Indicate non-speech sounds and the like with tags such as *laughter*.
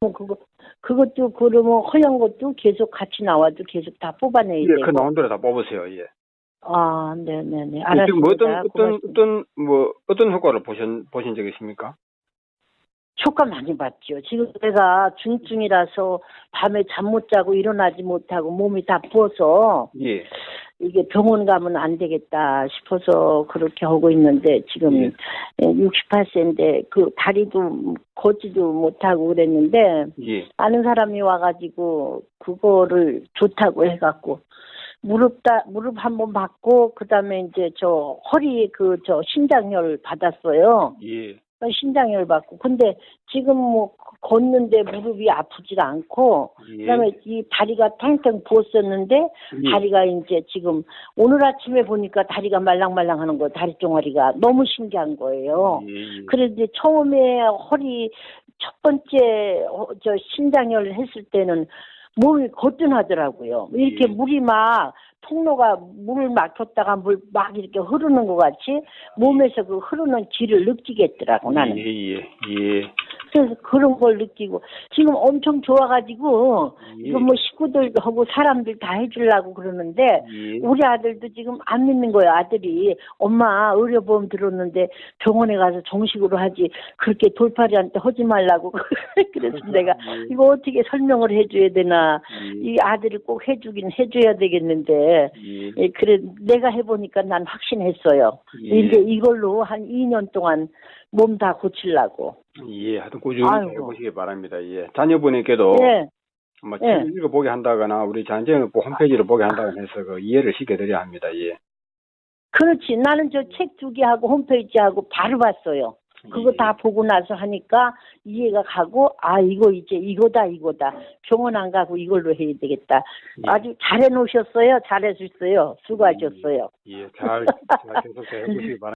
뭐 그거 그것도 그러면 허연 것도 계속 같이 나와도 계속 다 뽑아내야 예, 되고. 그 나온 대로 다 뽑으세요. 예. 아, 네 네네. 지금 알았습니다. 뭐 어떤 어떤 고맙습니다. 어떤 뭐 어떤 효과를 보신 보신 적 있습니까? 효과 많이 봤죠. 지금 내가 중증이라서 밤에 잠 못 자고 일어나지 못하고 몸이 다 부어서 예. 이게 병원 가면 안 되겠다 싶어서 그렇게 하고 있는데 지금 예. 68세인데 그 다리도 걷지도 못하고 그랬는데 예. 아는 사람이 와가지고 그거를 좋다고 해갖고 무릎 다 무릎 한 번 받고 그다음에 이제 저 허리 그 저 신장열 받았어요. 예. 신장열 받고 근데 지금 뭐 걷는데 무릎이 아프지가 않고 예. 그다음에 이 다리가 탱탱 부었었는데 예. 다리가 이제 지금 오늘 아침에 보니까 다리가 말랑말랑하는 거 다리 종아리가 너무 신기한 거예요. 예, 예. 이제 처음에 허리 첫 번째 어, 저 신장열 했을 때는 몸이 거뜬하더라고요. 이렇게 예. 물이 막 통로가 물을 막혔다가 물 막 이렇게 흐르는 것 같이 몸에서 그 흐르는 질을 느끼겠더라고 나는. 예, 예. 예. 그런 걸 느끼고 지금 엄청 좋아가지고 예. 이거 뭐 식구들하고 사람들 다 해주려고 그러는데 예. 우리 아들도 지금 안 믿는 거예요. 아들이 엄마 의료보험 들었는데 병원에 가서 정식으로 하지 그렇게 돌팔이한테 하지 말라고 *laughs* 그래서 내가 예. 이거 어떻게 설명을 해줘야 되나 예. 이 아들이 꼭 해주긴 해줘야 되겠는데 예. 예, 그래 내가 해보니까 난 확신했어요. 예. 이제 이걸로 한 2년 동안 몸 다 고치려고. 예, 하여튼 꾸준히 아이고. 해보시기 바랍니다. 예. 자녀분에게도 예. 뭐 예. 책을 읽어보게 한다거나 우리 자녀를 꼭 홈페이지를 보게 한다거나 해서 그 이해를 시켜드려야 합니다. 예. 그렇지. 나는 저 책 두 개하고 홈페이지하고 바로 봤어요. 그거 예. 다 보고 나서 하니까 이해가 가고 아 이거 이제 이거다 이거다 병원 안 가고 이걸로 해야 되겠다 예. 아주 잘해 놓으셨어요 잘해 주셨어요 수고하셨어요 예, 잘, 잘 계속 해보시기 바랍니다. *laughs*